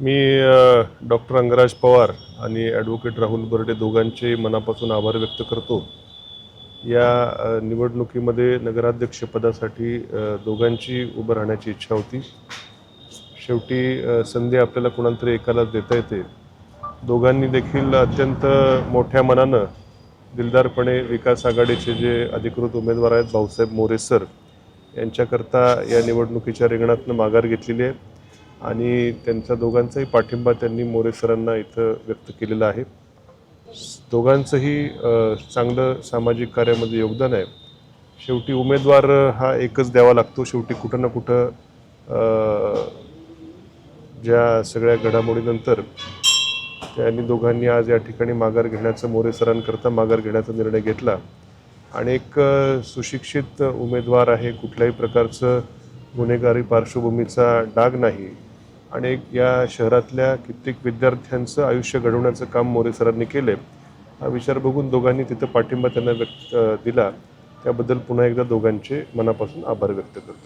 मी doctor Angraj Pawar आणि advocate Rahul Barde दोघांचे मनापासून आभार व्यक्त करतो. या निवडणुकीमध्ये नगराध्यक्षपदासाठी दोघांची उभं राहण्याची इच्छा होती. शेवटी संधी आपल्याला कुणाला एकाला एकालाच देता येते. दोघांनी देखील अत्यंत मोठ्या मनानं दिलदारपणे विकास आघाडीचे जे अधिकृत उमेदवार आहेत भाऊसाहेब मोरे सर यांच्याकरता या निवडणुकीच्या रिंगणातनं माघार घेतलेली आहे. आणि त्यांचा दोघांचाही पाठिंबा त्यांनी मोरे सरांना इथं व्यक्त केलेला आहे. दोघांचंही चांगलं सामाजिक कार्यामध्ये योगदान आहे. शेवटी उमेदवार हा एकच द्यावा लागतो. शेवटी कुठं ना कुठं ज्या सगळ्या घडामोडीनंतर त्यांनी दोघांनी आज या ठिकाणी माघार घेण्याचं मोरे सरांकरता माघार घेण्याचा निर्णय घेतला. आणि एक सुशिक्षित उमेदवार आहे कुठल्याही प्रकारचं गुन्हेगारी पार्श्वभूमीचा डाग नाही. आणि एक या शहरातल्या कित्येक विद्यार्थ्यांचं आयुष्य घडवण्याचं काम मोरे सरांनी केले हा विचार बघून दोघांनी तिथं पाठिंबा त्यांना व्यक्त दिला. त्याबद्दल पुन्हा एकदा दोघांचे मनापासून आभार व्यक्त करतो.